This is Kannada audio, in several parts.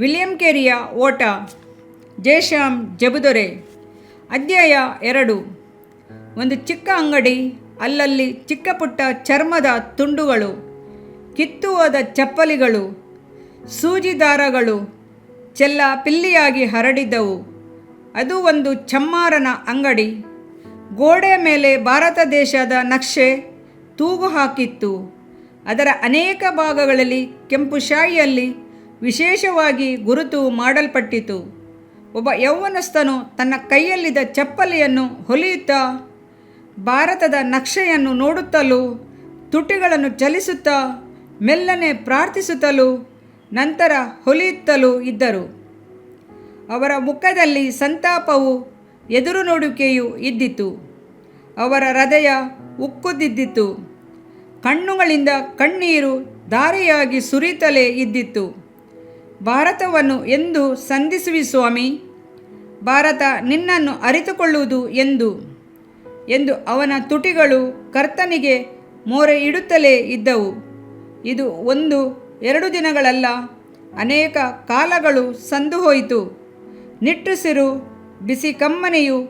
ವಿಲಿಯಂ ಕೇರಿಯ ಓಟ, ಜಯಶ್ಯಾಮ್ ಜಬುದೊರೆ. ಅಧ್ಯಾಯ ಎರಡು. ಒಂದು ಚಿಕ್ಕ ಅಂಗಡಿ, ಅಲ್ಲಲ್ಲಿ ಚಿಕ್ಕ ಪುಟ್ಟ ಚರ್ಮದ ತುಂಡುಗಳು ಕಿತ್ತು ಚಪ್ಪಲಿಗಳು ಸೂಜಿ ದಾರಗಳು ಚೆಲ್ಲ ಪಿಲ್ಲಿಯಾಗಿ ಹರಡಿದ್ದವು. ಅದು ಒಂದು ಚಮ್ಮಾರನ ಅಂಗಡಿ. ಗೋಡೆ ಮೇಲೆ ಭಾರತ ದೇಶದ ನಕ್ಷೆ ತೂಗು ಹಾಕಿತ್ತು ಅದರ ಅನೇಕ ಭಾಗಗಳಲ್ಲಿ ಕೆಂಪು ಶಾಯಿಯಲ್ಲಿ ವಿಶೇಷವಾಗಿ ಗುರುತು ಮಾಡಲ್ಪಟ್ಟಿತು. ಒಬ್ಬ ಯೌವನಸ್ಥನು ತನ್ನ ಕೈಯಲ್ಲಿದ್ದ ಚಪ್ಪಲಿಯನ್ನು ಹೊಲಿಯುತ್ತಾ, ಭಾರತದ ನಕ್ಷೆಯನ್ನು ನೋಡುತ್ತಲೂ, ತುಟಿಗಳನ್ನು ಚಲಿಸುತ್ತಾ, ಮೆಲ್ಲನೆ ಪ್ರಾರ್ಥಿಸುತ್ತಲೂ, ನಂತರ ಹೊಲಿಯುತ್ತಲೂ ಇದ್ದರು. ಅವರ ಮುಖದಲ್ಲಿ ಸಂತಾಪವು ಎದುರು ನೋಡುವಿಕೆಯೂ ಇದ್ದಿತು. ಅವರ ಹೃದಯ ಉಕ್ಕುದಿದ್ದಿತು. ಕಣ್ಣುಗಳಿಂದ ಕಣ್ಣೀರು ಧಾರೆಯಾಗಿ ಸುರಿತಲೇ ಇದ್ದಿತ್ತು. ಭಾರತವನ್ನು ಎಂದು ಸಂಧಿಸುವಿ ಸ್ವಾಮಿ. ಭಾರತ ನಿನ್ನನ್ನು ಅರಿತುಕೊಳ್ಳುವುದು ಎಂದು ಎಂದು ಅವನ ತುಟಿಗಳು ಕರ್ತನಿಗೆ ಮೋರೆ ಇಡುತ್ತಲೇ ಇದ್ದವು. ಇದು ಒಂದು, ಎರಡು ದಿನಗಳಲ್ಲ, ಅನೇಕ ಕಾಲಗಳು ಸಂದು ಹೋಯಿತು ನಿಟ್ಟುಸಿರು ಬಿಸಿ ಕಮ್ಮನೆಯು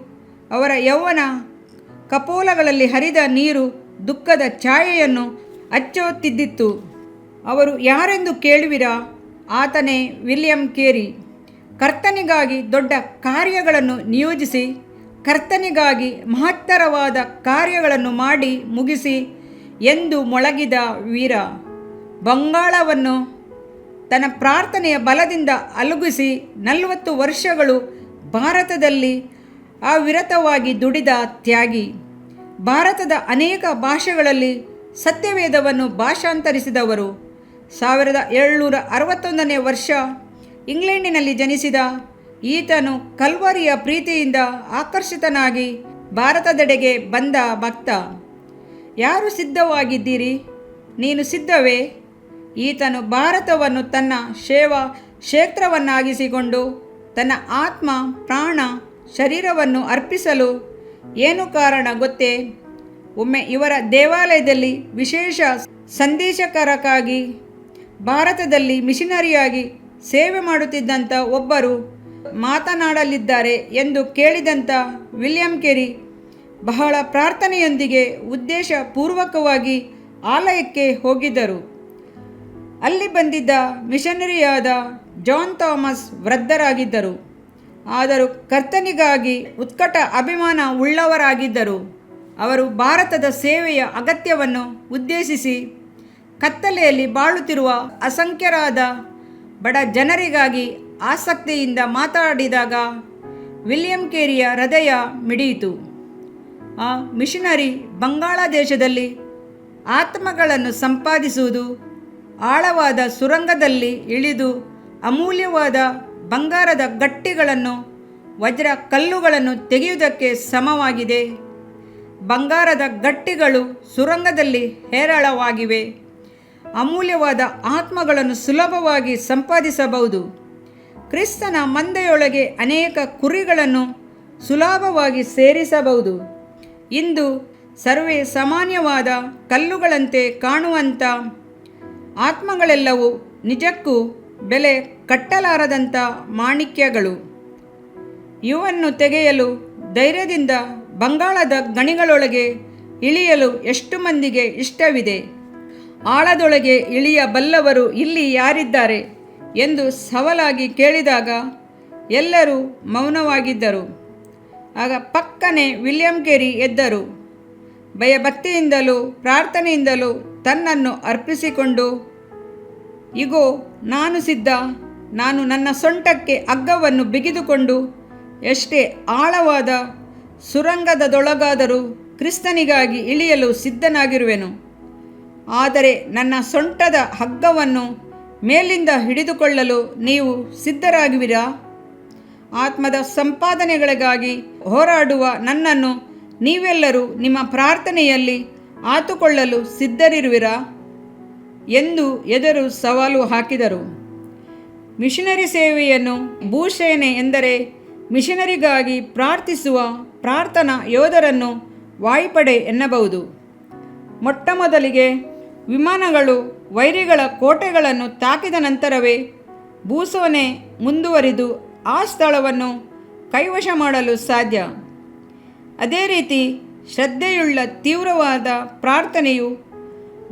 ಅವರ ಯೌವನ ಕಪೋಲಗಳಲ್ಲಿ ಹರಿದ ನೀರು ದುಃಖದ ಛಾಯೆಯನ್ನು ಅಚ್ಚೊತ್ತಿದ್ದಿತ್ತು. ಅವರು ಯಾರೆಂದು ಕೇಳುವಿರಾ? ಆತನೇ ವಿಲಿಯಂ ಕೇರಿ. ಕರ್ತನಿಗಾಗಿ ದೊಡ್ಡ ಕಾರ್ಯಗಳನ್ನು ನಿಯೋಜಿಸಿ, ಕರ್ತನಿಗಾಗಿ ಮಹತ್ತರವಾದ ಕಾರ್ಯಗಳನ್ನು ಮಾಡಿ ಮುಗಿಸಿ ಎಂದು ಮೊಳಗಿದ ವೀರ. ಬಂಗಾಳವನ್ನು ತನ್ನ ಪ್ರಾರ್ಥನೆಯ ಬಲದಿಂದ ಅಲುಗಿಸಿ ನಲವತ್ತು ವರ್ಷಗಳು ಭಾರತದಲ್ಲಿ ಅವಿರತವಾಗಿ ದುಡಿದ ತ್ಯಾಗಿ. ಭಾರತದ ಅನೇಕ ಭಾಷೆಗಳಲ್ಲಿ ಸತ್ಯವೇದವನ್ನು ಭಾಷಾಂತರಿಸಿದವರು. ಸಾವಿರದ ಏಳ್ನೂರ ಅರವತ್ತೊಂದನೇ ವರ್ಷ ಇಂಗ್ಲೆಂಡಿನಲ್ಲಿ ಜನಿಸಿದ ಈತನು ಕಲ್ವರಿಯ ಪ್ರೀತಿಯಿಂದ ಆಕರ್ಷಿತನಾಗಿ ಭಾರತದೆಡೆಗೆ ಬಂದ ಭಕ್ತ. ಯಾರು ಸಿದ್ಧವಾಗಿದ್ದೀರಿ? ನೀನು ಸಿದ್ಧವೇ? ಈತನು ಭಾರತವನ್ನು ತನ್ನ ಸೇವಾ ಕ್ಷೇತ್ರವನ್ನಾಗಿಸಿಕೊಂಡು ತನ್ನ ಆತ್ಮ, ಪ್ರಾಣ, ಶರೀರವನ್ನು ಅರ್ಪಿಸಲು ಏನು ಕಾರಣ ಗೊತ್ತೇ? ಒಮ್ಮೆ ಇವರ ದೇವಾಲಯದಲ್ಲಿ ವಿಶೇಷ ಸಂದೇಶಕರಕ್ಕಾಗಿ ಭಾರತದಲ್ಲಿ ಮಿಷನರಿಯಾಗಿ ಸೇವೆ ಮಾಡುತ್ತಿದ್ದಂಥ ಒಬ್ಬರು ಮಾತನಾಡಲಿದ್ದಾರೆ ಎಂದು ಕೇಳಿದಂಥ ವಿಲಿಯಂ ಕೆರಿ ಬಹಳ ಪ್ರಾರ್ಥನೆಯೊಂದಿಗೆ ಉದ್ದೇಶಪೂರ್ವಕವಾಗಿ ಆಲಯಕ್ಕೆ ಹೋಗಿದ್ದರು. ಅಲ್ಲಿ ಬಂದಿದ್ದ ಮಿಷನರಿಯಾದ ಜಾನ್ ಥಾಮಸ್ ವೃದ್ಧರಾಗಿದ್ದರು. ಆದರೂ ಕರ್ತನಿಗಾಗಿ ಉತ್ಕಟ ಅಭಿಮಾನ ಉಳ್ಳವರಾಗಿದ್ದರು. ಅವರು ಭಾರತದ ಸೇವೆಯ ಅಗತ್ಯವನ್ನು ಉದ್ದೇಶಿಸಿ ಕತ್ತಲೆಯಲ್ಲಿ ಬಾಳುತ್ತಿರುವ ಅಸಂಖ್ಯರಾದ ಬಡ ಜನರಿಗಾಗಿ ಆಸಕ್ತಿಯಿಂದ ಮಾತಾಡಿದಾಗ ವಿಲಿಯಂ ಕೇರಿಯ ಹೃದಯ ಮಿಡಿಯಿತು. ಆ ಮಿಷನರಿ ಬಂಗಾಳ ದೇಶದಲ್ಲಿ ಆತ್ಮಗಳನ್ನು ಸಂಪಾದಿಸುವುದು ಆಳವಾದ ಸುರಂಗದಲ್ಲಿ ಇಳಿದು ಅಮೂಲ್ಯವಾದ ಬಂಗಾರದ ಗಟ್ಟಿಗಳನ್ನು, ವಜ್ರ ಕಲ್ಲುಗಳನ್ನು ತೆಗೆಯುವುದಕ್ಕೆ ಸಮವಾಗಿದೆ. ಬಂಗಾರದ ಗಟ್ಟಿಗಳು ಸುರಂಗದಲ್ಲಿ ಹೇರಳವಾಗಿವೆ. ಅಮೂಲ್ಯವಾದ ಆತ್ಮಗಳನ್ನು ಸುಲಭವಾಗಿ ಸಂಪಾದಿಸಬಹುದು. ಕ್ರಿಸ್ತನ ಮಂದೆಯೊಳಗೆ ಅನೇಕ ಕುರಿಗಳನ್ನು ಸುಲಭವಾಗಿ ಸೇರಿಸಬಹುದು. ಇಂದು ಸರ್ವೇ ಸಾಮಾನ್ಯವಾದ ಕಲ್ಲುಗಳಂತೆ ಕಾಣುವಂಥ ಆತ್ಮಗಳೆಲ್ಲವೂ ನಿಜಕ್ಕೂ ಬೆಲೆ ಕಟ್ಟಲಾರದಂಥ ಮಾಣಿಕ್ಯಗಳು. ಇವನ್ನು ತೆಗೆಯಲು ಧೈರ್ಯದಿಂದ ಬಂಗಾಳದ ಗಣಿಗಳೊಳಗೆ ಇಳಿಯಲು ಎಷ್ಟು ಮಂದಿಗೆ ಇಷ್ಟವಿದೆ? ಆಳದೊಳಗೆ ಇಳಿಯಬಲ್ಲವರು ಇಲ್ಲಿ ಯಾರಿದ್ದಾರೆ? ಎಂದು ಸವಾಲಾಗಿ ಕೇಳಿದಾಗ ಎಲ್ಲರೂ ಮೌನವಾಗಿದ್ದರು. ಆಗ ಪಕ್ಕನೆ ವಿಲಿಯಂ ಕೆರಿ ಎದ್ದರು. ಭಯಭಕ್ತಿಯಿಂದಲೂ ಪ್ರಾರ್ಥನೆಯಿಂದಲೂ ತನ್ನನ್ನು ಅರ್ಪಿಸಿಕೊಂಡು, ಇಗೋ, ನಾನು ಸಿದ್ಧ. ನಾನು ನನ್ನ ಸೊಂಟಕ್ಕೆ ಅಗ್ಗವನ್ನು ಬಿಗಿದುಕೊಂಡು, ಎಷ್ಟೇ ಆಳವಾದ ಸುರಂಗದದೊಳಗಾದರೂ ಕ್ರಿಸ್ತನಿಗಾಗಿ ಇಳಿಯಲು ಸಿದ್ಧನಾಗಿರುವೆನು. ಆದರೆ ನನ್ನ ಸೊಂಟದ ಹಗ್ಗವನ್ನು ಮೇಲಿಂದ ಹಿಡಿದುಕೊಳ್ಳಲು ನೀವು ಸಿದ್ಧರಾಗುವಿರಾ? ಆತ್ಮದ ಸಂಪಾದನೆಗಳಿಗಾಗಿ ಹೋರಾಡುವ ನನ್ನನ್ನು ನೀವೆಲ್ಲರೂ ನಿಮ್ಮ ಪ್ರಾರ್ಥನೆಯಲ್ಲಿ ಆತುಕೊಳ್ಳಲು ಸಿದ್ಧರಿರುವಿರಾ? ಎಂದು ಎದುರು ಸವಾಲು ಹಾಕಿದರು. ಮಿಷನರಿ ಸೇವೆಯನ್ನು ಭೂಸೇನೆ ಎಂದರೆ ಮಿಷನರಿಗಾಗಿ ಪ್ರಾರ್ಥಿಸುವ ಪ್ರಾರ್ಥನಾ ಯೋಧರನ್ನು ವಾಯುಪಡೆ ಎನ್ನಬಹುದು. ಮೊಟ್ಟ ಮೊದಲಿಗೆ ವಿಮಾನಗಳು, ವೈರಿಗಳ ಕೋಟೆಗಳನ್ನು ತಾಕಿದ ನಂತರವೇ ಭೂಸೋನೆ ಮುಂದುವರಿದು ಆ ಸ್ಥಳವನ್ನು ಕೈವಶ ಮಾಡಲು ಸಾಧ್ಯ. ಅದೇ ರೀತಿ ಶ್ರದ್ಧೆಯುಳ್ಳ ತೀವ್ರವಾದ ಪ್ರಾರ್ಥನೆಯು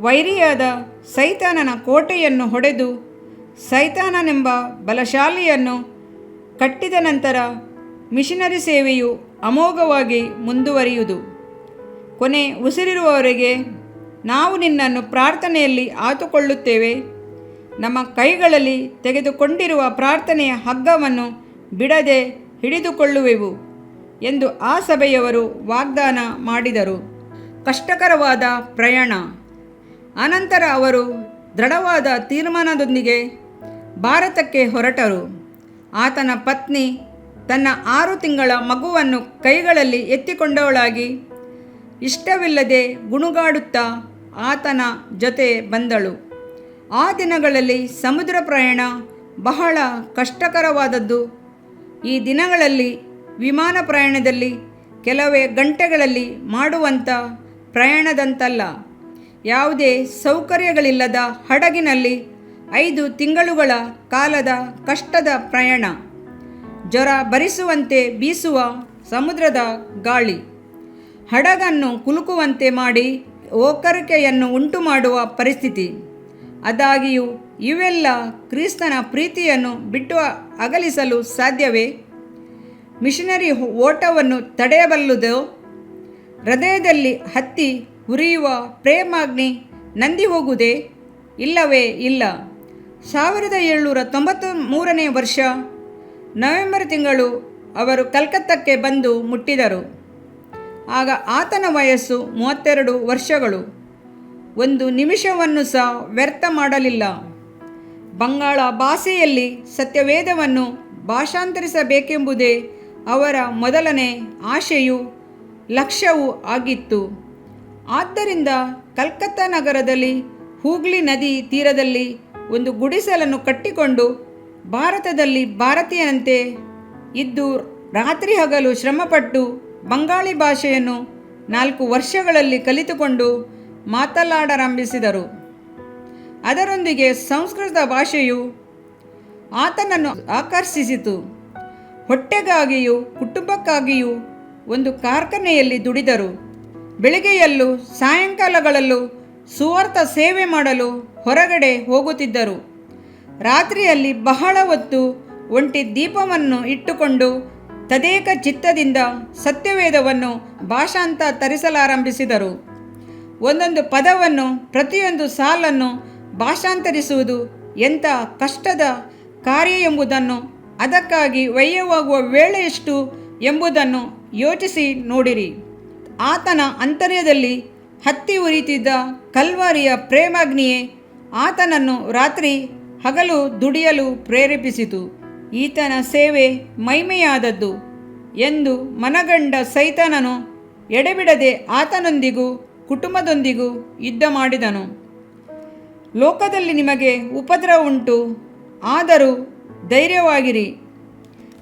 ವೈರಿಯಾದ ಸೈತಾನನ ಕೋಟೆಯನ್ನು ಹೊಡೆದು ಸೈತಾನನೆಂಬ ಬಲಶಾಲಿಯನ್ನು ಕಟ್ಟಿದ ನಂತರ ಮಿಷನರಿ ಸೇವೆಯು ಅಮೋಘವಾಗಿ ಮುಂದುವರಿಯುವುದು. ಕೊನೆ ಉಸಿರಿರುವವರೆಗೆ ನಾವು ನಿನ್ನನ್ನು ಪ್ರಾರ್ಥನೆಯಲ್ಲಿ ಆತುಕೊಳ್ಳುತ್ತೇವೆ. ನಮ್ಮ ಕೈಗಳಲ್ಲಿ ತೆಗೆದುಕೊಂಡಿರುವ ಪ್ರಾರ್ಥನೆಯ ಹಗ್ಗವನ್ನು ಬಿಡದೆ ಹಿಡಿದುಕೊಳ್ಳುವೆವು ಎಂದು ಆ ಸಭೆಯವರು ವಾಗ್ದಾನ ಮಾಡಿದರು. ಕಷ್ಟಕರವಾದ ಪ್ರಯಾಣ. ಅನಂತರ ಅವರು ದೃಢವಾದ ತೀರ್ಮಾನದೊಂದಿಗೆ ಭಾರತಕ್ಕೆ ಹೊರಟರು. ಆತನ ಪತ್ನಿ ತನ್ನ ಆರು ತಿಂಗಳ ಮಗುವನ್ನು ಕೈಗಳಲ್ಲಿ ಎತ್ತಿಕೊಂಡವಳಾಗಿ ಇಷ್ಟವಿಲ್ಲದೆ ಗುಣುಗಾಡುತ್ತಾ ಆತನ ಜೊತೆ ಬಂದಳು. ಆ ದಿನಗಳಲ್ಲಿ ಸಮುದ್ರ ಪ್ರಯಾಣ ಬಹಳ ಕಷ್ಟಕರವಾದದ್ದು. ಈ ದಿನಗಳಲ್ಲಿ ವಿಮಾನ ಪ್ರಯಾಣದಲ್ಲಿ ಕೆಲವೇ ಗಂಟೆಗಳಲ್ಲಿ ಮಾಡುವಂಥ ಪ್ರಯಾಣದಂತಲ್ಲ. ಯಾವುದೇ ಸೌಕರ್ಯಗಳಿಲ್ಲದ ಹಡಗಿನಲ್ಲಿ ಐದು ತಿಂಗಳುಗಳ ಕಾಲದ ಕಷ್ಟದ ಪ್ರಯಾಣ. ಜ್ವರ ಭರಿಸುವಂತೆ ಬೀಸುವ ಸಮುದ್ರದ ಗಾಳಿ. ಹಡಗನ್ನು ಕುಲುಕುವಂತೆ ಮಾಡಿ ಓಕರಿಕೆಯನ್ನು ಉಂಟು ಮಾಡುವ ಪರಿಸ್ಥಿತಿ. ಆದಾಗಿಯೂ, ಇವೆಲ್ಲ ಕ್ರಿಸ್ತನ ಪ್ರೀತಿಯನ್ನು ಬಿಟ್ಟು ಅಗಲಿಸಲು ಸಾಧ್ಯವೇ? ಮಿಷನರಿ ಓಟವನ್ನು ತಡೆಯಬಲ್ಲುದು? ಹೃದಯದಲ್ಲಿ ಹತ್ತಿ ಉರಿಯುವ ಪ್ರೇಮಾಗ್ನಿ ನಂದಿ ಹೋಗುವುದೇ? ಇಲ್ಲವೇ ಇಲ್ಲ. ಸಾವಿರದ ಏಳ್ನೂರ ತೊಂಬತ್ತ ಮೂರನೇ ವರ್ಷ ನವೆಂಬರ್ ತಿಂಗಳು ಅವರು ಕಲ್ಕತ್ತಕ್ಕೆ ಬಂದು ಮುಟ್ಟಿದರು. ಆಗ ಆತನ ವಯಸ್ಸು ಮೂವತ್ತೆರಡು ವರ್ಷಗಳು. ಒಂದು ನಿಮಿಷವನ್ನು ಸಹ ವ್ಯರ್ಥ ಮಾಡಲಿಲ್ಲ. ಬಂಗಾಳ ಭಾಷೆಯಲ್ಲಿ ಸತ್ಯವೇದವನ್ನು ಭಾಷಾಂತರಿಸಬೇಕೆಂಬುದೇ ಅವರ ಮೊದಲನೇ ಆಶೆಯೂ ಲಕ್ಷ್ಯವೂ ಆಗಿತ್ತು. ಆದ್ದರಿಂದ ಕಲ್ಕತ್ತಾ ನಗರದಲ್ಲಿ ಹೂಗ್ಲಿ ನದಿ ತೀರದಲ್ಲಿ ಒಂದು ಗುಡಿಸಲನ್ನು ಕಟ್ಟಿಕೊಂಡು ಭಾರತದಲ್ಲಿ ಭಾರತೀಯನಂತೆ ಇದ್ದು ರಾತ್ರಿ ಹಗಲು ಶ್ರಮಪಟ್ಟು ಬಂಗಾಳಿ ಭಾಷೆಯನ್ನು ನಾಲ್ಕು ವರ್ಷಗಳಲ್ಲಿ ಕಲಿತುಕೊಂಡು ಮಾತನಾಡಾರಂಭಿಸಿದರು ಅದರೊಂದಿಗೆ ಸಂಸ್ಕೃತ ಭಾಷೆಯು ಆತನನ್ನು ಆಕರ್ಷಿಸಿತು. ಹೊಟ್ಟೆಗಾಗಿಯೂ ಕುಟುಂಬಕ್ಕಾಗಿಯೂ ಒಂದು ಕಾರ್ಖಾನೆಯಲ್ಲಿ ದುಡಿದರು. ಬೆಳಿಗ್ಗೆಯಲ್ಲೂ ಸಾಯಂಕಾಲಗಳಲ್ಲೂ ಸುವಾರ್ಥ ಸೇವೆ ಮಾಡಲು ಹೊರಗಡೆ ಹೋಗುತ್ತಿದ್ದರು. ರಾತ್ರಿಯಲ್ಲಿ ಬಹಳ ಹೊತ್ತು ಒಂಟಿ ದೀಪವನ್ನು ಇಟ್ಟುಕೊಂಡು ತದೇಕ ಚಿತ್ತದಿಂದ ಸತ್ಯವೇದವನ್ನು ಭಾಷಾಂತ ತರಿಸಲಾರಂಭಿಸಿದರು. ಒಂದೊಂದು ಪದವನ್ನು, ಪ್ರತಿಯೊಂದು ಸಾಲನ್ನು ಭಾಷಾಂತರಿಸುವುದು ಎಂಥ ಕಷ್ಟದ ಕಾರ್ಯ ಎಂಬುದನ್ನು, ಅದಕ್ಕಾಗಿ ವ್ಯಯವಾಗುವ ವೇಳೆಯಷ್ಟು ಎಂಬುದನ್ನು ಯೋಚಿಸಿ ನೋಡಿರಿ. ಆತನ ಅಂತರ್ಯದಲ್ಲಿ ಹತ್ತಿ ಉರಿತಿದ್ದ ಕಲ್ವಾರಿಯ ಪ್ರೇಮಾಗ್ನಿಯೇ ಆತನನ್ನು ರಾತ್ರಿ ಹಗಲು ದುಡಿಯಲು ಪ್ರೇರೇಪಿಸಿತು. ಈತನ ಸೇವೆ ಮೈಮೆಯಾದದ್ದು ಎಂದು ಮನಗಂಡ ಸೈತನನು ಎಡೆಬಿಡದೆ ಆತನೊಂದಿಗೂ, ಕುಟುಂಬದೊಂದಿಗೂ ಯುದ್ಧ ಮಾಡಿದನು. ಲೋಕದಲ್ಲಿ ನಿಮಗೆ ಉಪದ್ರವ ಉಂಟು, ಆದರೂ ಧೈರ್ಯವಾಗಿರಿ.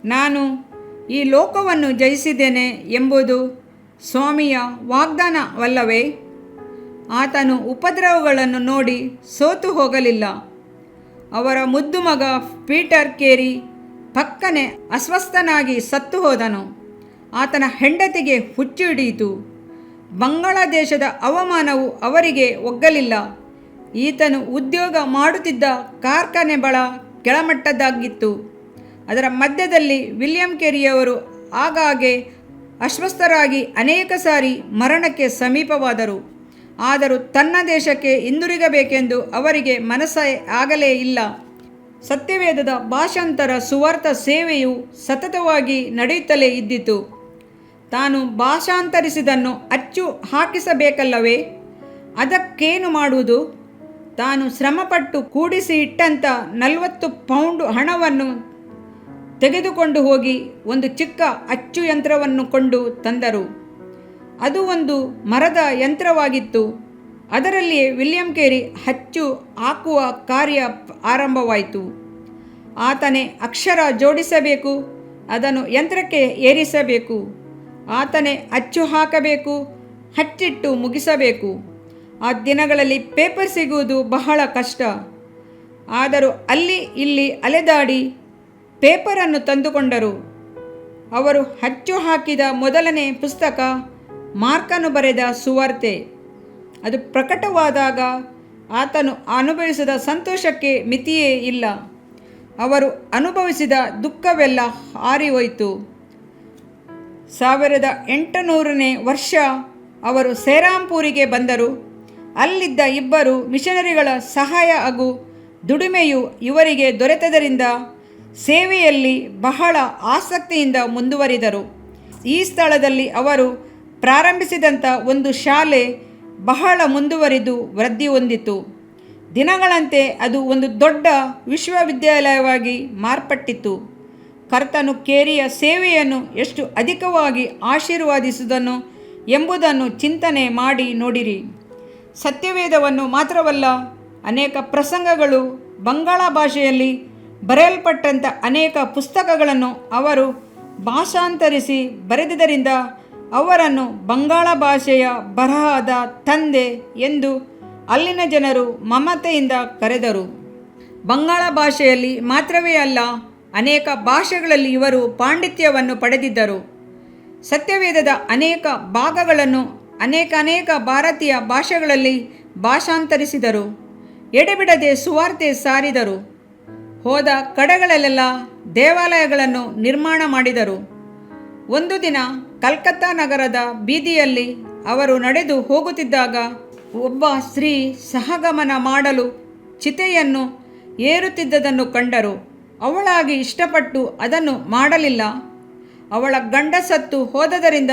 ನಾನು ಈ ಲೋಕವನ್ನು ಜಯಿಸಿದ್ದೇನೆ ಎಂಬುದು ಸ್ವಾಮಿಯ ವಾಗ್ದಾನವಲ್ಲವೇ? ಆತನು ಉಪದ್ರವಗಳನ್ನು ನೋಡಿ ಸೋತು ಹೋಗಲಿಲ್ಲ. ಅವರ ಮುದ್ದು ಮಗ ಪೀಟರ್ ಕೇರಿ ಪಕ್ಕನೆ ಅಸ್ವಸ್ಥನಾಗಿ ಸತ್ತು ಹೋದನು. ಆತನ ಹೆಂಡತಿಗೆ ಹುಚ್ಚು ಹಿಡಿಯಿತು ಬಂಗಾಳದೇಶದ ಅವಮಾನವು ಅವರಿಗೆ ಒಗ್ಗಲಿಲ್ಲ. ಈತನು ಉದ್ಯೋಗ ಮಾಡುತ್ತಿದ್ದ ಕಾರ್ಖಾನೆ ಬಳ ಕೆಳಮಟ್ಟದ್ದಾಗಿತ್ತು. ಅದರ ಮಧ್ಯದಲ್ಲಿ ವಿಲಿಯಂ ಕೆರಿಯವರು ಆಗಾಗ್ಗೆ ಅಸ್ವಸ್ಥರಾಗಿ ಅನೇಕ ಸಾರಿ ಮರಣಕ್ಕೆ ಸಮೀಪವಾದರು. ಆದರೂ ತನ್ನ ದೇಶಕ್ಕೆ ಹಿಂದಿರುಗಬೇಕೆಂದು ಅವರಿಗೆ ಮನಸ್ಸೇ ಆಗಲೇ ಇಲ್ಲ. ಸತ್ಯವೇದದ ಭಾಷಾಂತರ ಸುವಾರ್ಥ ಸೇವೆಯು ಸತತವಾಗಿ ನಡೆಯುತ್ತಲೇ ಇದ್ದಿತು. ತಾನು ಭಾಷಾಂತರಿಸಿದನ್ನು ಅಚ್ಚು ಹಾಕಿಸಬೇಕಲ್ಲವೇ? ಅದಕ್ಕೇನು ಮಾಡುವುದು? ತಾನು ಶ್ರಮಪಟ್ಟು ಕೂಡಿಸಿ ಇಟ್ಟಂಥ ನಲವತ್ತು ಪೌಂಡ್ ಹಣವನ್ನು ತೆಗೆದುಕೊಂಡು ಹೋಗಿ ಒಂದು ಚಿಕ್ಕ ಅಚ್ಚು ಯಂತ್ರವನ್ನು ಕೊಂಡು ತಂದರು. ಅದು ಒಂದು ಮರದ ಯಂತ್ರವಾಗಿತ್ತು. ಅದರಲ್ಲಿಯೇ ವಿಲಿಯಂ ಕೇರಿ ಹಚ್ಚು ಹಾಕುವ ಕಾರ್ಯ ಆರಂಭವಾಯಿತು. ಆತನೇ ಅಕ್ಷರ ಜೋಡಿಸಬೇಕು, ಅದನ್ನು ಯಂತ್ರಕ್ಕೆ ಏರಿಸಬೇಕು, ಆತನೇ ಅಚ್ಚು ಹಾಕಬೇಕು, ಹಚ್ಚಿಟ್ಟು ಮುಗಿಸಬೇಕು. ಆ ದಿನಗಳಲ್ಲಿ ಪೇಪರ್ ಸಿಗುವುದು ಬಹಳ ಕಷ್ಟ. ಆದರೂ ಅಲ್ಲಿ ಇಲ್ಲಿ ಅಲೆದಾಡಿ ಪೇಪರನ್ನು ತಂದುಕೊಂಡರು. ಅವರು ಹಚ್ಚು ಹಾಕಿದ ಮೊದಲನೇ ಪುಸ್ತಕ ಮಾರ್ಕನ್ನು ಬರೆದ ಸುವಾರ್ತೆ. ಅದು ಪ್ರಕಟವಾದಾಗ ಆತನು ಅನುಭವಿಸಿದ ಸಂತೋಷಕ್ಕೆ ಮಿತಿಯೇ ಇಲ್ಲ. ಅವರು ಅನುಭವಿಸಿದ ದುಃಖವೆಲ್ಲ ಹಾರಿಹೋಯಿತು. ಸಾವಿರದ ಎಂಟುನೂರನೇ ವರ್ಷ ಅವರು ಸೇರಾಂಪೂರಿಗೆ ಬಂದರು. ಅಲ್ಲಿದ್ದ ಇಬ್ಬರು ಮಿಷನರಿಗಳ ಸಹಾಯ ಹಾಗೂ ದುಡಿಮೆಯು ಇವರಿಗೆ ದೊರೆತದರಿಂದ ಸೇವೆಯಲ್ಲಿ ಬಹಳ ಆಸಕ್ತಿಯಿಂದ ಮುಂದುವರಿದರು. ಈ ಸ್ಥಳದಲ್ಲಿ ಅವರು ಪ್ರಾರಂಭಿಸಿದಂಥ ಒಂದು ಶಾಲೆ ಬಹಳ ಮುಂದುವರಿದು ವೃದ್ಧಿ ಹೊಂದಿತು. ದಿನಗಳಂತೆ ಅದು ಒಂದು ದೊಡ್ಡ ವಿಶ್ವವಿದ್ಯಾಲಯವಾಗಿ ಮಾರ್ಪಟ್ಟಿತು. ಕರ್ತನು ಕೇರಿಯ ಸೇವೆಯನ್ನು ಎಷ್ಟು ಅಧಿಕವಾಗಿ ಆಶೀರ್ವಾದಿಸುವುದನ್ನು ಎಂಬುದನ್ನು ಚಿಂತನೆ ಮಾಡಿ ನೋಡಿರಿ. ಸತ್ಯವೇದವನ್ನು ಮಾತ್ರವಲ್ಲ, ಅನೇಕ ಪ್ರಸಂಗಗಳು ಬಂಗಾಳ ಭಾಷೆಯಲ್ಲಿ ಬರೆಯಲ್ಪಟ್ಟಂಥ ಅನೇಕ ಪುಸ್ತಕಗಳನ್ನು ಅವರು ಭಾಷಾಂತರಿಸಿ ಬರೆದಿದ್ದರಿಂದ ಅವರನ್ನು ಬಂಗಾಳ ಭಾಷೆಯ ಬರಹದ ತಂದೆ ಎಂದು ಅಲ್ಲಿನ ಜನರು ಮಮತೆಯಿಂದ ಕರೆದರು. ಬಂಗಾಳ ಭಾಷೆಯಲ್ಲಿ ಮಾತ್ರವೇ ಅಲ್ಲ, ಅನೇಕ ಭಾಷೆಗಳಲ್ಲಿ ಇವರು ಪಾಂಡಿತ್ಯವನ್ನು ಪಡೆದಿದ್ದರು. ಸತ್ಯವೇದದ ಅನೇಕ ಭಾಗಗಳನ್ನು ಅನೇಕ ಅನೇಕ ಭಾರತೀಯ ಭಾಷೆಗಳಲ್ಲಿ ಭಾಷಾಂತರಿಸಿದರು. ಎಡೆಬಿಡದೆ ಸುವಾರ್ತೆ ಸಾರಿದರು. ಹೋದ ಕಡೆಗಳಲ್ಲೆಲ್ಲ ದೇವಾಲಯಗಳನ್ನು ನಿರ್ಮಾಣ ಮಾಡಿದರು. ಒಂದು ದಿನ ಕಲ್ಕತ್ತಾ ನಗರದ ಬೀದಿಯಲ್ಲಿ ಅವರು ನಡೆದು ಹೋಗುತ್ತಿದ್ದಾಗ ಒಬ್ಬ ಸ್ತ್ರೀ ಸಹಗಮನ ಮಾಡಲು ಚಿತೆಯನ್ನು ಏರುತ್ತಿದ್ದದನ್ನು ಕಂಡರು. ಅವಳಾಗಿ ಇಷ್ಟಪಟ್ಟು ಅದನ್ನು ಮಾಡಲಿಲ್ಲ. ಅವಳ ಗಂಡ ಸತ್ತು ಹೋದದರಿಂದ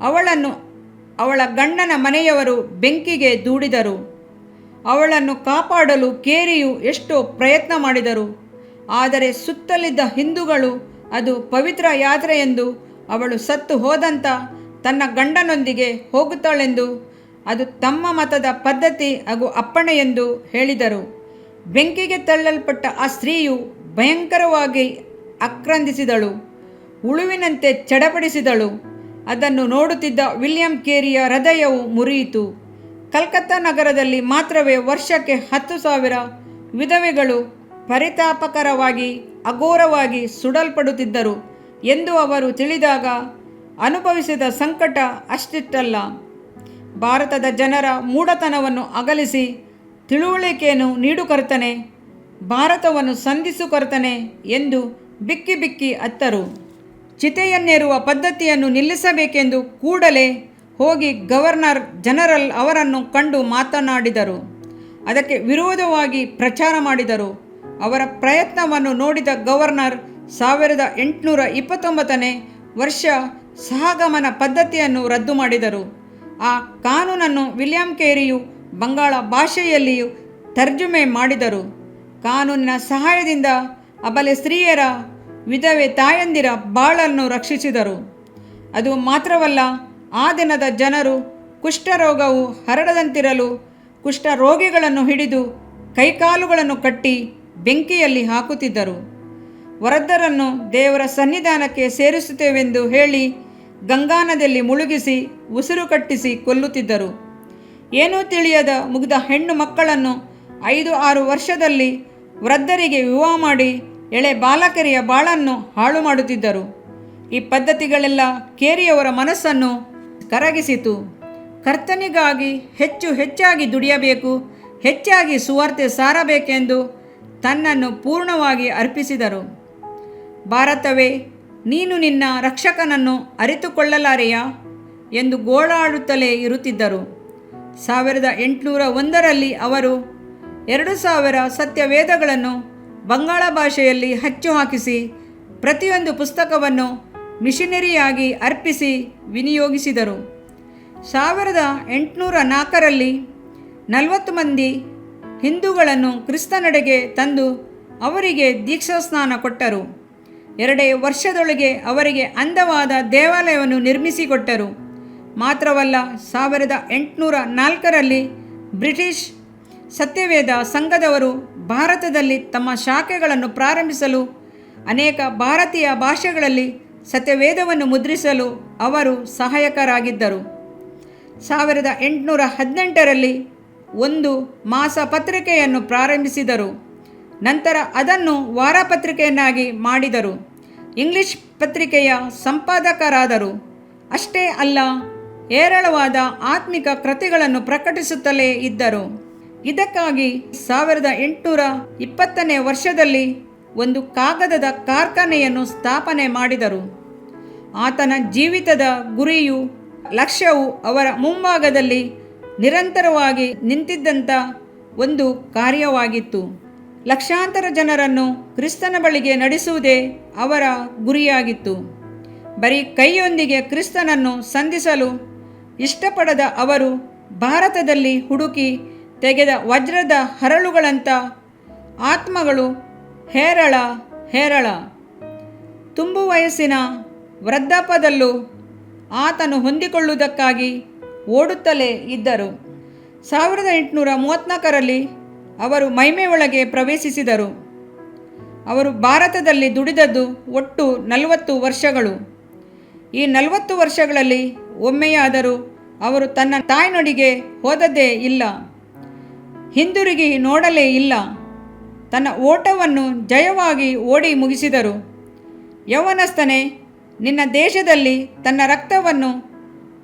ಅವಳನ್ನು ಅವಳ ಗಂಡನ ಮನೆಯವರು ಬೆಂಕಿಗೆ ದೂಡಿದರು. ಅವಳನ್ನು ಕಾಪಾಡಲು ಕೇರಿಯು ಎಷ್ಟೋ ಪ್ರಯತ್ನ ಮಾಡಿದರು. ಆದರೆ ಸುತ್ತಲಿದ್ದ ಹಿಂದೂಗಳು ಅದು ಪವಿತ್ರ ಯಾತ್ರೆ ಎಂದು ಅವಳು ಸತ್ತು ಹೋದಂತ ತನ್ನ ಗಂಡನೊಂದಿಗೆ ಹೋಗುತ್ತಾಳೆಂದು, ಅದು ತಮ್ಮ ಮತದ ಪದ್ಧತಿ ಹಾಗೂ ಅಪ್ಪಣೆ ಎಂದು ಹೇಳಿದರು. ಬೆಂಕಿಗೆ ತಳ್ಳಲ್ಪಟ್ಟ ಆ ಸ್ತ್ರೀಯು ಭಯಂಕರವಾಗಿ ಆಕ್ರಂದಿಸಿದಳು, ಉಳುವಿನಂತೆ ಚಡಪಡಿಸಿದಳು. ಅದನ್ನು ನೋಡುತ್ತಿದ್ದ ವಿಲಿಯಂ ಕೇರಿಯ ಹೃದಯವು ಮುರಿಯಿತು. ಕಲ್ಕತ್ತಾ ನಗರದಲ್ಲಿ ಮಾತ್ರವೇ ವರ್ಷಕ್ಕೆ ಹತ್ತು ಸಾವಿರ ವಿಧವೆಗಳು, ಪರಿತಾಪಕರವಾಗಿ, ಅಘೋರವಾಗಿ ಸುಡಲ್ಪಡುತ್ತಿದ್ದರು. ಎಂದು ಅವರು ತಿಳಿದಾಗ, ಅನುಭವಿಸಿದ ಸಂಕಟ ಅಷ್ಟಿಷ್ಟಲ್ಲ ಭಾರತದ ಜನರ ಮೂಢತನವನ್ನು ಅಗಲಿಸಿ, ತಿಳುವಳಿಕೆಯನ್ನು ನೀಡುಕರ್ತನೆ ಭಾರತವನ್ನು ಸಂಧಿಸುಕರ್ತನೆ ಎಂದು ಬಿಕ್ಕಿ ಬಿಕ್ಕಿ ಅತ್ತರು. ಚಿತೆಯನ್ನೇರುವ ಪದ್ಧತಿಯನ್ನು ನಿಲ್ಲಿಸಬೇಕೆಂದು ಕೂಡಲೇ ಹೋಗಿ ಗವರ್ನರ್ ಜನರಲ್ ಅವರನ್ನು ಕಂಡು ಮಾತನಾಡಿದರು. ಅದಕ್ಕೆ ವಿರೋಧವಾಗಿ ಪ್ರಚಾರ ಮಾಡಿದರು. ಅವರ ಪ್ರಯತ್ನವನ್ನು ನೋಡಿದ ಗವರ್ನರ್ ಸಾವಿರದ ಎಂಟುನೂರ ಇಪ್ಪತ್ತೊಂಬತ್ತನೇ ವರ್ಷ ಸಹಗಮನ ಪದ್ಧತಿಯನ್ನು ರದ್ದು ಮಾಡಿದರು. ಆ ಕಾನೂನನ್ನು ವಿಲಿಯಂ ಕೇರಿಯು ಬಂಗಾಳ ಭಾಷೆಯಲ್ಲಿಯೂ ತರ್ಜುಮೆ ಮಾಡಿದರು. ಕಾನೂನಿನ ಸಹಾಯದಿಂದ ಅಬಲೆ ಸ್ತ್ರೀಯರ ವಿಧವೆ ತಾಯಂದಿರ ಬಾಳನ್ನು ರಕ್ಷಿಸಿದರು. ಅದು ಮಾತ್ರವಲ್ಲ, ಆ ದಿನದ ಜನರು ಕುಷ್ಠರೋಗವು ಹರಡದಂತಿರಲು ಕುಷ್ಠರೋಗಿಗಳನ್ನು ಹಿಡಿದು ಕೈಕಾಲುಗಳನ್ನು ಕಟ್ಟಿ ಬೆಂಕಿಯಲ್ಲಿ ಹಾಕುತ್ತಿದ್ದರು. ವರದ್ದರನ್ನು ದೇವರ ಸನ್ನಿಧಾನಕ್ಕೆ ಸೇರಿಸುತ್ತೇವೆಂದು ಹೇಳಿ ಗಂಗಾನದಲ್ಲಿ ಮುಳುಗಿಸಿ, ಉಸಿರು ಕಟ್ಟಿಸಿ ಕೊಲ್ಲುತ್ತಿದ್ದರು. ಏನೂ ತಿಳಿಯದ ಮುಗ್ಧ ಹೆಣ್ಣು ಮಕ್ಕಳನ್ನು ಐದು ಆರು ವರ್ಷದಲ್ಲಿ ವೃದ್ಧರಿಗೆ ವಿವಾಹ ಮಾಡಿ ಎಳೆ ಬಾಲಕರಿಯ ಬಾಳನ್ನು ಹಾಳು ಮಾಡುತ್ತಿದ್ದರು. ಈ ಪದ್ಧತಿಗಳೆಲ್ಲ ಕೇರಿಯವರ ಮನಸ್ಸನ್ನು ಕರಗಿಸಿತು. ಕರ್ತನಿಗಾಗಿ ಹೆಚ್ಚು ಹೆಚ್ಚಾಗಿ ದುಡಿಯಬೇಕು, ಹೆಚ್ಚಾಗಿ ಸುವಾರ್ತೆ ಸಾರಬೇಕೆಂದು ತನ್ನನ್ನು ಪೂರ್ಣವಾಗಿ ಅರ್ಪಿಸಿದರು. ಭಾರತವೇ, ನೀನು ನಿನ್ನ ರಕ್ಷಕನನ್ನು ಅರಿತುಕೊಳ್ಳಲಾರೆಯಾ? ಎಂದು ಗೋಳಾಡುತ್ತಲೇ ಇರುತ್ತಿದ್ದರು. ಸಾವಿರದ ಎಂಟುನೂರ ಒಂದರಲ್ಲಿ ಅವರು ಎರಡು ಸಾವಿರ ಸತ್ಯವೇದಗಳನ್ನು ಬಂಗಾಳ ಭಾಷೆಯಲ್ಲಿ ಹಚ್ಚು ಹಾಕಿಸಿ, ಪ್ರತಿಯೊಂದು ಪುಸ್ತಕವನ್ನು ಮಿಷನರಿಯಾಗಿ ಅರ್ಪಿಸಿ ವಿನಿಯೋಗಿಸಿದರು. ಸಾವಿರದ ಎಂಟುನೂರ ನಾಲ್ಕರಲ್ಲಿ ನಲವತ್ತು ಮಂದಿ ಹಿಂದೂಗಳನ್ನು ಕ್ರಿಸ್ತನಡೆಗೆ ತಂದು ಅವರಿಗೆ ದೀಕ್ಷಾಸ್ನಾನ ಕೊಟ್ಟರು. ಎರಡೇ ವರ್ಷದೊಳಗೆ ಅವರಿಗೆ ಅಂದವಾದ ದೇವಾಲಯವನ್ನು ನಿರ್ಮಿಸಿಕೊಟ್ಟರು. ಮಾತ್ರವಲ್ಲ, ಸಾವಿರದ ಎಂಟುನೂರ ನಾಲ್ಕರಲ್ಲಿ ಬ್ರಿಟಿಷ್ ಸತ್ಯವೇದ ಸಂಘದವರು ಭಾರತದಲ್ಲಿ ತಮ್ಮ ಶಾಖೆಗಳನ್ನು ಪ್ರಾರಂಭಿಸಲು, ಅನೇಕ ಭಾರತೀಯ ಭಾಷೆಗಳಲ್ಲಿ ಸತ್ಯವೇದವನ್ನು ಮುದ್ರಿಸಲು ಅವರು ಸಹಾಯಕರಾಗಿದ್ದರು. ಸಾವಿರದ ಎಂಟುನೂರ ಹದಿನೆಂಟರಲ್ಲಿ ಒಂದು ಮಾಸ ಪತ್ರಿಕೆಯನ್ನು ಪ್ರಾರಂಭಿಸಿದರು. ನಂತರ ಅದನ್ನು ವಾರಪತ್ರಿಕೆಯನ್ನಾಗಿ ಮಾಡಿದರು. ಇಂಗ್ಲಿಷ್ ಪತ್ರಿಕೆಯ ಸಂಪಾದಕರಾದರು. ಅಷ್ಟೇ ಅಲ್ಲ, ಹೇರಳವಾದ ಆತ್ಮಿಕ ಕೃತಿಗಳನ್ನು ಪ್ರಕಟಿಸುತ್ತಲೇ ಇದ್ದರು. ಇದಕ್ಕಾಗಿ ಸಾವಿರದ ಎಂಟುನೂರ ಇಪ್ಪತ್ತನೇ ವರ್ಷದಲ್ಲಿ ಒಂದು ಕಾಗದದ ಕಾರ್ಖಾನೆಯನ್ನು ಸ್ಥಾಪನೆ ಮಾಡಿದರು. ಆತನ ಜೀವಿತದ ಗುರಿಯು, ಲಕ್ಷ್ಯವು ಅವರ ಮುಂಭಾಗದಲ್ಲಿ ನಿರಂತರವಾಗಿ ನಿಂತಿದ್ದಂಥ ಒಂದು ಕಾರ್ಯವಾಗಿತ್ತು. ಲಕ್ಷಾಂತರ ಜನರನ್ನು ಕ್ರಿಸ್ತನ ಬಳಿಗೆ ನಡೆಸುವುದೇ ಅವರ ಗುರಿಯಾಗಿತ್ತು. ಬರೀ ಕೈಯೊಂದಿಗೆ ಕ್ರಿಸ್ತನನ್ನು ಸಂಧಿಸಲು ಇಷ್ಟಪಡದ ಅವರು ಭಾರತದಲ್ಲಿ ಹುಡುಕಿ ತೆಗೆದ ವಜ್ರದ ಹರಳುಗಳಂಥ ಆತ್ಮಗಳು ಹೇರಳ ಹೇರಳ. ತುಂಬು ವಯಸ್ಸಿನ ವೃದ್ಧಾಪದಲ್ಲೂ ಆತನು ಹೊಂದಿಕೊಳ್ಳುವುದಕ್ಕಾಗಿ ಓಡುತ್ತಲೇ ಇದ್ದರು. ಸಾವಿರದ ಎಂಟುನೂರ ಮೂವತ್ತ್ನಾಲ್ಕರಲ್ಲಿ ಅವರು ಮೈಮೆ ಪ್ರವೇಶಿಸಿದರು. ಅವರು ಭಾರತದಲ್ಲಿ ದುಡಿದದ್ದು ಒಟ್ಟು ನಲವತ್ತು ವರ್ಷಗಳು. ಈ ನಲವತ್ತು ವರ್ಷಗಳಲ್ಲಿ ಒಮ್ಮೆಯಾದರೂ ಅವರು ತನ್ನ ತಾಯ್ನುಡಿಗೆ ಹೋದದ್ದೇ ಇಲ್ಲ. ಹಿಂದಿರುಗಿ ನೋಡಲೇ ಇಲ್ಲ. ತನ್ನ ಓಟವನ್ನು ಜಯವಾಗಿ ಓಡಿ ಮುಗಿಸಿದರು. ಯವನಸ್ತನೆ ನಿನ್ನ ದೇಶದಲ್ಲಿ ತನ್ನ ರಕ್ತವನ್ನು,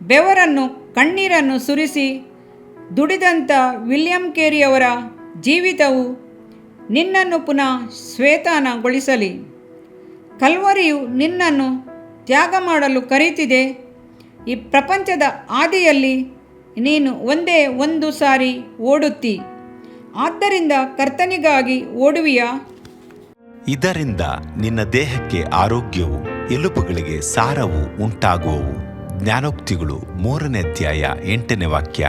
ಬೆವರನ್ನು, ಕಣ್ಣೀರನ್ನು ಸುರಿಸಿ ದುಡಿದಂಥ ವಿಲಿಯಂ ಕೇರಿಯವರ ಜೀವಿತವು ನಿನ್ನನ್ನು ಪುನಃ ಶ್ವೇತಾನಗೊಳಿಸಲಿ. ಕಲ್ವರಿಯು ನಿನ್ನನ್ನು ತ್ಯಾಗ ಮಾಡಲು ಕರೀತಿದೆ. ಈ ಪ್ರಪಂಚದ ಆದಿಯಲ್ಲಿ ನೀನು ಒಂದೇ ಒಂದು ಸಾರಿ ಓಡುತ್ತಿ. ಆದ್ದರಿಂದ ಕರ್ತನಿಗಾಗಿ ಓಡುವಿಯ. ಇದರಿಂದ ನಿನ್ನ ದೇಹಕ್ಕೆ ಆರೋಗ್ಯವು, ಎಲುಬುಗಳಿಗೆ ಸಾರವು ಉಂಟಾಗುವವು. ಜ್ಞಾನೋಕ್ತಿಗಳು ಮೂರನೇ ಅಧ್ಯಾಯ ಎಂಟನೇ ವಾಕ್ಯ.